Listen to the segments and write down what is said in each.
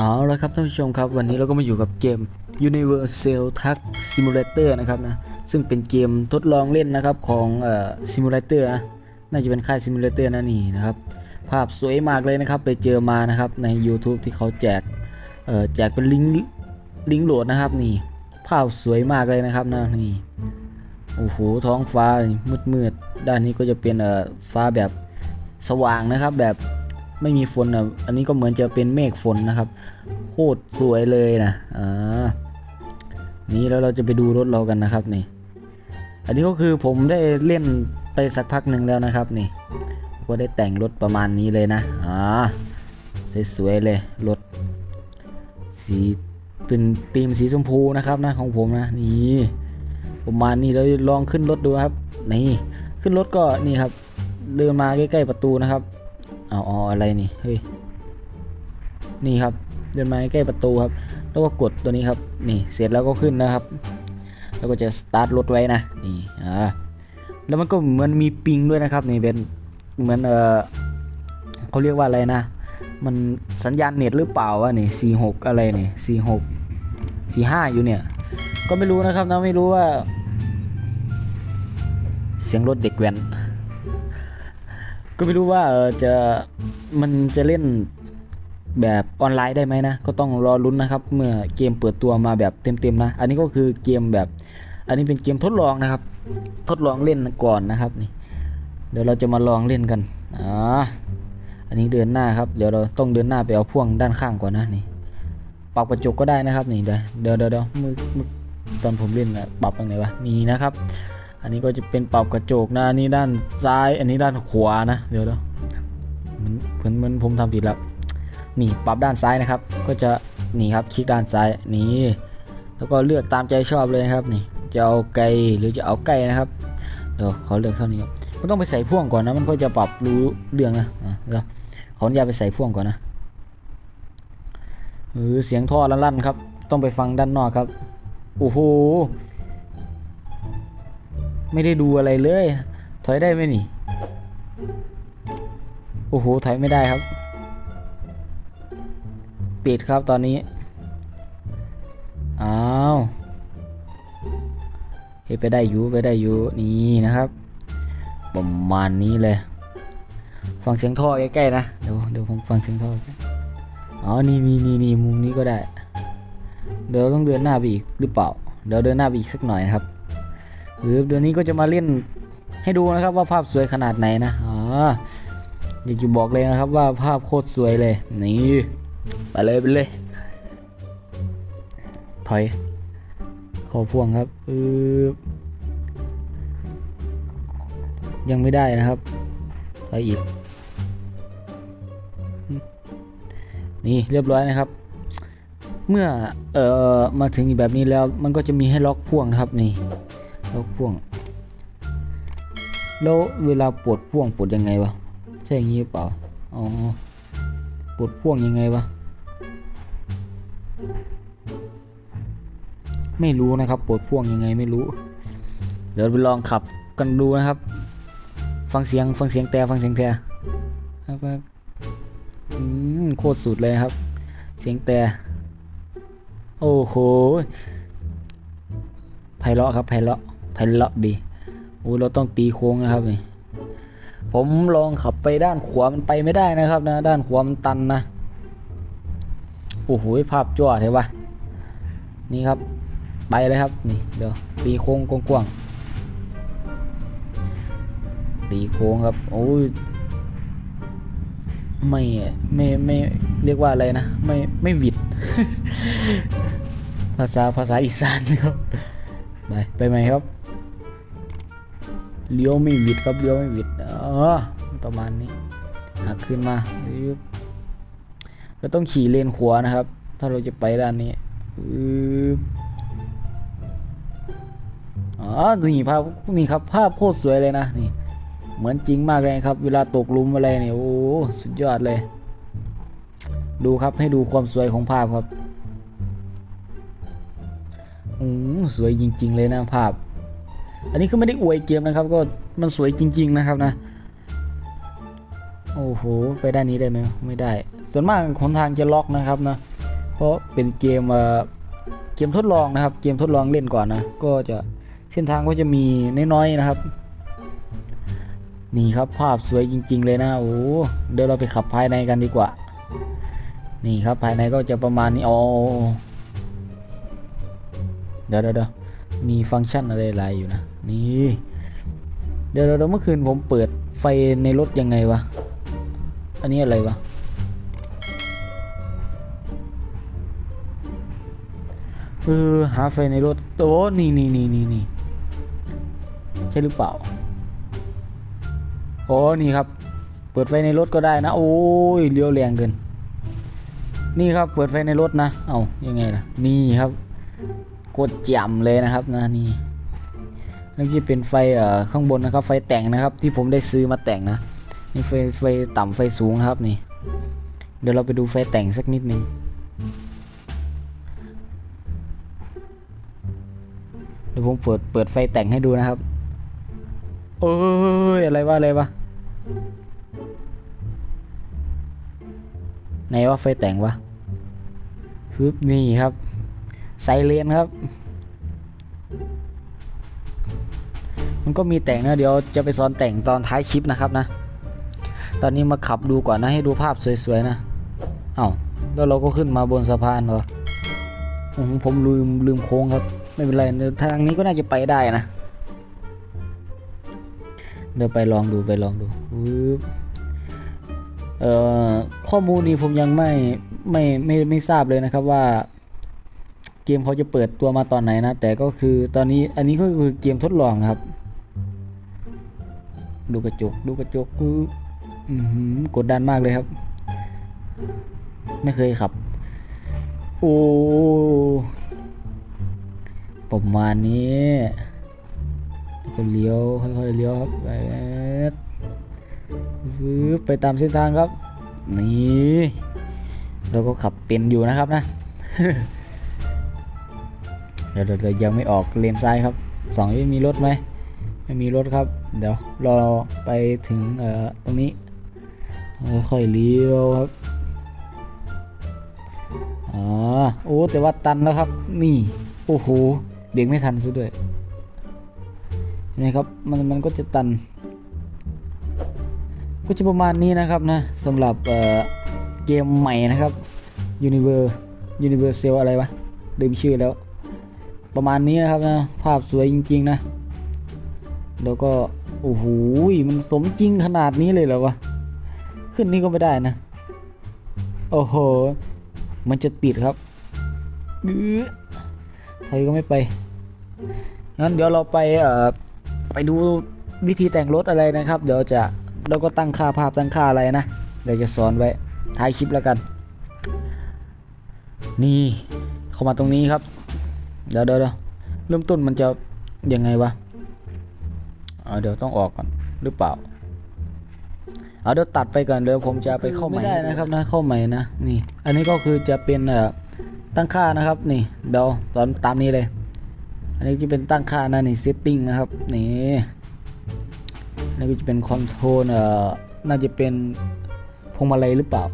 เอาละครับท่านผู้ชมครับวันนี้เราก็มาอยู่กับเกม Universal Truck Simulator นะครับนะซึ่งเป็นเกมทดลองเล่นนะครับของเอ่อ Simulator นะน่าจะเป็นค่าย Simulator นะนี่นะครับ ภาพสวยมากเลยนะครับไปเจอมานะครับใน YouTube ที่เขาแจกเอ่อแจกเป็นลิงก์ลิงก์โหลดนะครับนี่ ภาพสวยมากเลยนะครับนะนี่โอ้โหท้องฟ้ามืดมืดๆด้านนี้ก็จะเป็นเอ่อฟ้าแบบสว่างนะครับแบบ ไม่มีฝนอะอันนี้ก็เหมือนจะเป็นเมฆฝนนะครับโคตรสวยเลยนะอ่านี่แล้วเราจะไปดูรถเรากันนะครับนี่ อันนี้ก็คือผมได้เล่นไปสักพักหนึ่งแล้วนะครับนี่ก็ได้แต่งรถประมาณนี้เลยนะอ่าสวยๆเลยรถสีเป็นธีมสีชมพูนะครับนะของผมนะนี่ประมาณนี้เราลองขึ้นรถดูครับนี่ขึ้นรถก็นี่ครับเดินมาใกล้ๆประตูนะครับ เอาออะไรนี่เฮ้ยนี่ครับเดินมาใกล้ประตูครับ แล้วก็กดตัวนี้ครับ นี่เสร็จแล้วก็ขึ้นนะครับ แล้วก็จะสตาร์ทรถไว้นะนี่อ่าแล้วมันก็เหมือนมีปิงด้วยนะครับนี่เป็นเหมือนเออเขาเรียกว่าอะไรนะ มันสัญญาณเน็ตหรือเปล่าวะนี่สี่หกอะไรนี่สี่หกสี่ห้าอยู่เนี่ย ก็ไม่รู้นะครับนะไม่รู้ว่า เสียงรถเด็กแว้น ก็ไม่รู้ว่าเออจะมันจะเล่นแบบออนไลน์ได้ไหมนะ ก็ต้องรอลุ้นนะครับ เมื่อเกมเปิดตัวมาแบบเต็มๆนะ อันนี้ก็คือเกมแบบ อันนี้เป็นเกมทดลองนะครับ ทดลองเล่นก่อนนะครับนี่ เดี๋ยวเราจะมาลองเล่นกันอ่าอันนี้เดินหน้าครับ เดี๋ยวเราต้องเดินหน้าไปเอาพ่วงด้านข้างก่อนนะนี่ ปรับกระจกก็ได้นะครับนี่เดี๋ยวเดี๋ยวเดี๋ยวเดี๋ยวมือมือตอนผมเล่นนะปรับตรงไหนวะนี่นะครับ อันนี้ก็จะเป็นปรับกระจกนะอันนี้ด้านซ้าย อันนี้ด้านขวานะเดี๋ยวเดี๋ยวเหมือนเหมือนเหมือนผมทำผิดแล้วนี่ปรับด้านซ้ายนะครับ ก็จะนี่ครับคลิกด้านซ้ายนี่แล้วก็เลือกตามใจชอบเลยนะครับนี่จะเอาไกลหรือจะเอาใกล้นะครับเดี๋ยวขอเลือกเท่านี้ครับมันต้องไปใส่พ่วงก่อนนะมันก็จะปรับรู้เรื่องนะอะเดี๋ยวขออนุญาตไปใส่พ่วงก่อนนะเออเสียงท่อลั่นๆครับ ต้องไปฟังด้านนอกครับโอ้โห ไม่ได้ดูอะไรเลย ถอยได้ไหมนี่ โอ้โห ถอยไม่ได้ครับปิดครับตอนนี้ อ้าวเฮ้ไปได้อยู่ไปได้อยู่นี่นะครับประมาณนี้เลย ฟังเสียงท่อใกล้ๆนะ เดี๋ยวเดี๋ยวผมฟังเสียงท่ออ๋อ นี่นี่นี่นี่มุมนี้ก็ได้ เดี๋ยวต้องเดินหน้าไปอีกหรือเปล่า เดี๋ยวเดินหน้าไปอีกสักหน่อยนะครับ หรือเดี๋ยวนี้ก็จะมาเล่นให้ดูนะครับว่าภาพสวยขนาดไหนนะอ๋ออยากจะบอกเลยนะครับว่าภาพโคตรสวยเลย นี่ไปเลยไปเลย ถอย ขอพ่วงครับอือยังไม่ได้นะครับถอยอีก นี่เรียบร้อยนะครับ เมื่อเอ่อมาถึงแบบนี้แล้วมันก็จะมีให้ล็อกพ่วงนะครับนี่ ล็อกพ่วง แล้วเวลาปลดพ่วงปลดยังไงวะ ใช่อย่างนี้เปล่า อ๋อปลดพ่วงยังไงวะ ไม่รู้นะครับปลดพ่วงยังไงไม่รู้ เดี๋ยวไปลองขับกันดูนะครับ ฟังเสียงฟังเสียงแต่ฟังเสียงแต่ครับครับอืมโคตรสุดเลยครับ เสียงแต่ โอ้โหไพเราะครับไพเราะ ไพเราะดีโอ้เราต้องตีโค้งนะครับนี่ผมลองขับไปด้านขวามันไปไม่ได้นะครับนะ ด้านขวามันตันนะโอ้โหภาพจ้วเห็นปะนี่ครับ ไปเลยครับนี่เดี๋ยวตีโค้งกว้างๆตีโค้งครับโอ้ยไม่ไม่ไม่เรียกว่าอะไรนะ ไม่ไม่หวิด ภาษาภาษาอีสานครับ ไปไปไหมครับ เลี้ยวไม่วิดครับเลี้ยวไม่วิดเออประมาณนี้หักขึ้นมาเราต้องขี่เลนขวานะครับ ถ้าเราจะไปด้านนี้อ๋อนี่ภาพนี่ครับภาพโคตรสวยเลยนะนี่เหมือนจริงมากเลยครับ เวลาตกลุมอะไรเนี่ยโอ้สุดยอดเลย ดูครับให้ดูความสวยของภาพครับอืมสวยจริง ๆ เลยนะภาพ อันนี้ก็ไม่ได้อวยเกมนะครับ ก็มันสวยจริง ๆนะครับนะ โอ้โห ไปด้านนี้ได้ไหมไม่ได้ ส่วนมากคนทางจะล็อกนะครับนะ เพราะเป็นเกมเอ่อเกมทดลองนะครับ เกมทดลองเล่นก่อนนะ ก็จะเส้นทางก็จะมีน้อยๆนะครับ นี่ครับภาพสวยจริง ๆ เลยนะโอ้เดี๋ยวเราไปขับภายในกันดีกว่า นี่ครับภายในก็จะประมาณนี้อ๋อเดี๋ยวเดี๋ยวเดี๋ยวมีฟังก์ชันอะไรหลายอยู่นะ นี่เดี๋ยวเดี๋ยวเดี๋ยวเมื่อคืนผมเปิดไฟในรถยังไงวะ อันนี้อะไรวะ เออหาไฟในรถโอ้นี่นี่นี่นี่นี่ใช่หรือเปล่าโอ้นี่ครับ เปิดไฟในรถก็ได้นะ โอ้ยเลี้ยวแรงเกิน นี่ครับ เปิดไฟในรถนะ เอายังไงล่ะ นี่ครับ กดจำเลยนะครับนะนี่ นี่จะเป็นไฟเอ่อข้างบนนะครับ ไฟแต่งนะครับ ที่ผมได้ซื้อมาแต่งนะนี่ไฟไฟต่ำไฟสูงนะครับนี่ เดี๋ยวเราไปดูไฟแต่งสักนิดนึงเดี๋ยวผมเปิดเปิดไฟแต่งให้ดูนะครับโอ้ยอะไรวะอะไรวะไหนว่าไฟแต่งวะฟึบนี่ครับไซเรนครับ มันก็มีแต่งนะเดี๋ยวจะไปสอนแต่งตอนท้ายคลิปนะครับนะ ตอนนี้มาขับดูก่อนนะให้ดูภาพสวยๆนะ เอ้าแล้วเราก็ขึ้นมาบนสะพานเหรอผมลืมลืมโค้งครับ ไม่เป็นไรทางนี้ก็น่าจะไปได้นะ เดี๋ยวไปลองดูไปลองดูเอ่อข้อมูลนี้ผมยังไม่ไม่ไม่ไม่ทราบเลยนะครับว่าเกมเขาจะเปิดตัวมาตอนไหนนะ แต่ก็คือตอนนี้อันนี้ก็คือเกมทดลองนะครับ ดูกระจก ดูกระจกคือกดดันมากเลยครับ ไม่เคยขับ โอ้ประมาณนี้ก็เลี้ยวค่อยๆเลี้ยวครับไปไปตามเส้นทางครับ นี่เราก็ขับเป็นอยู่นะครับนะเดี๋ยวเดี๋ยวยังไม่ออกเลนซ้ายครับสองไม่มีรถไหม ไม่มีรถครับ เดี๋ยวรอไปถึงเอ่อตรงนี้ค่อยเลี้ยวครับอ๋อโอ้แต่ว่าตันแล้วครับ นี่โอ้โหเบรกไม่ทันซะด้วยเห็นไหมครับมันมันก็จะตัน ก็จะประมาณนี้นะครับนะสำหรับเอ่อเกมใหม่นะครับ Universe Universal อะไรวะลืมชื่อแล้ว ประมาณนี้นะครับนะ ภาพสวยจริง ๆ นะ แล้วก็โอ้โหมันสมจริงขนาดนี้เลยเหรอวะ ขึ้นนี่ก็ไม่ได้นะ โอ้โห มันจะติดครับอื้อใครก็ไม่ไป งั้นเดี๋ยวเราไปเอ่อไปดูวิธีแต่งรถอะไรนะครับ เดี๋ยวจะเราก็ตั้งค่าภาพตั้งค่าอะไรนะ เดี๋ยวจะสอนไว้ท้ายคลิปแล้วกัน นี่เข้ามาตรงนี้ครับ เดี๋ยวเดี๋ยวเดี๋ยวเริ่มต้นมันจะยังไงวะ เอาเดี๋ยวต้องออกก่อนหรือเปล่าเอาเดี๋ยวตัดไปก่อนเดี๋ยวผมจะไปเข้าใหม่ไม่ได้นะครับนะเข้าใหม่นะนี่ อันนี้ก็คือจะเป็นเอ่อตั้งค่านะครับ นี่เดี๋ยวสอนตามนี้เลย อันนี้จะเป็นตั้งค่านะนี่ setting นะครับนี่อันนี่ก็จะเป็นคอนโทรลเอ่อน่าจะเป็นพวงมาลัยหรือเปล่า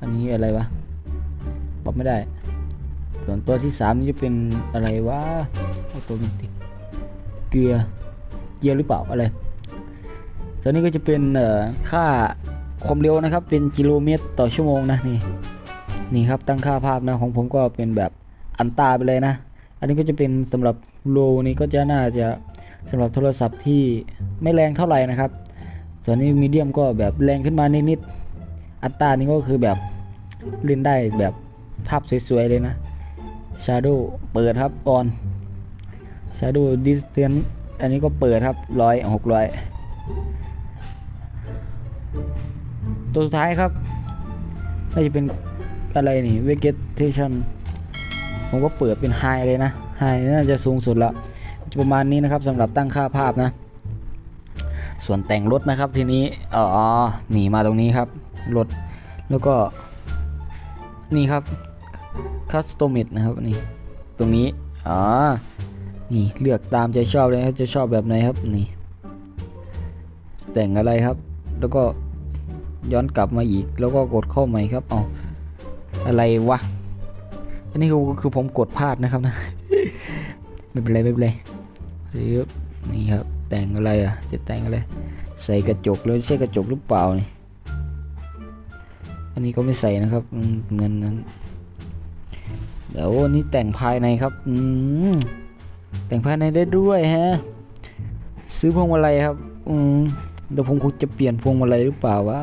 อันนี้อะไรวะปรับไม่ได้ ส่วนตัวที่สามนี่จะเป็นอะไรวะออโตเมติก เกียร์เกียร์หรือเปล่าอะไรตัวนี้ก็จะเป็นค่าความเร็วนะครับ เป็นกิโลเมตรต่อชั่วโมงนะนี่นี่ครับตั้งค่าภาพนะของผมก็เป็นแบบอันตาไปเลยนะ อันนี้ก็จะเป็นสำหรับโลนี้ก็จะน่าจะสำหรับโทรศัพท์ที่ไม่แรงเท่าไหร่นะครับ ส่วนนี้มีเดียมก็แบบแรงขึ้นมานิดๆอัตรานี้ก็คือแบบเล่นได้แบบภาพสวยๆเลยนะ Shadow เปิดครับ on Shadow distance อันนี้ก็เปิดครับร้อยหกร้อยตัวสุดท้ายครับน่าจะเป็นอะไรนี่ vegetation ผมก็เปิดเป็น high เลยนะ high น่าจะสูงสุดละประมาณนี้นะครับสำหรับตั้งค่าภาพนะ ส่วนแต่งรถนะครับทีนี้อ๋อหนีมาตรงนี้ครับรถแล้วก็นี่ครับคัสตอมิดนะครับนี่ตรงนี้อ๋อ นี่เลือกตามใจชอบเลยครับจะชอบแบบไหนครับนี่ แต่งอะไรครับ แล้วก็ย้อนกลับมาอีก แล้วก็กดเข้าใหม่ครับเอาอะไรวะอันนี้คือคือผมกดพลาดนะครับนะไม่เป็นไรไม่เป็นไรปึ๊บนี่ครับ แต่งอะไรอะ จะแต่งอะไร ใส่กระจกเลยใช่กระจกหรือเปล่านี่อันนี้ก็ไม่ใส่นะครับเงินนั้นเดี๋ยวอันนี้แต่งภายในครับ อืม แต่งภายในได้ด้วยฮะ ซื้อพวงมาลัยครับ อืมเดี๋ยวผมคงจะเปลี่ยนพวงมาลัยหรือเปล่าวะ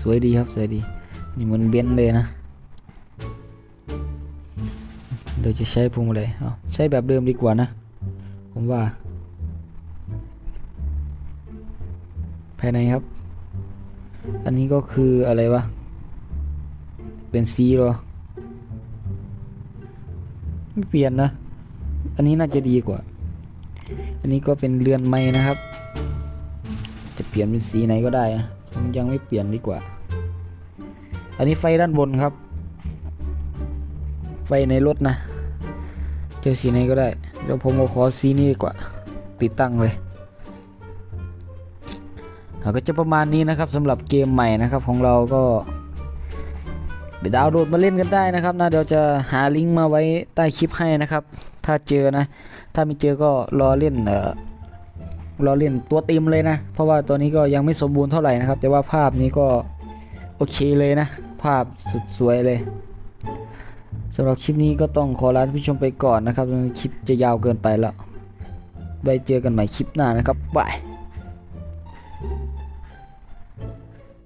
สวยดีครับสวยดี นี่เหมันเบนเลยนะ เดี๋ยวจะใช้พวงมาลัยเอาใช้แบบเดิมดีกว่านะ ผมว่า ภายในครับ อันนี้ก็คืออะไรวะ เป็นสีหรอ ไม่เปลี่ยนนะ อันนี้น่าจะดีกว่า อันนี้ก็เป็นเรือนไม้นะครับ จะเปลี่ยนเป็นสีไหนก็ได้ผมยังไม่เปลี่ยนดีกว่า อันนี้ไฟด้านบนครับ ไฟในรถนะ เจอสีไหนก็ได้เดี๋ยวผมก็ขอสีนี้ดีกว่า ติดตั้งเลยก็จะประมาณนี้นะครับสำหรับเกมใหม่นะครับของเราก็ ดาวน์โหลดมาเล่นกันได้นะครับนะเดี๋ยวจะหาลิงก์มาไว้ใต้คลิปให้นะครับ ถ้าเจอนะ ถ้าไม่เจอก็รอเล่นเอ่อรอเล่นตัวเต็มเลยนะ เพราะว่าตัวนี้ก็ยังไม่สมบูรณ์เท่าไหร่นะครับ แต่ว่าภาพนี้ก็โอเคเลยนะ ภาพสุดสวยเลยสำหรับคลิปนี้ก็ต้องขอลาท่านผู้ชมไปก่อนนะครับ คลิปจะยาวเกินไปแล้วไว้เจอกันใหม่คลิปหน้านะครับบาย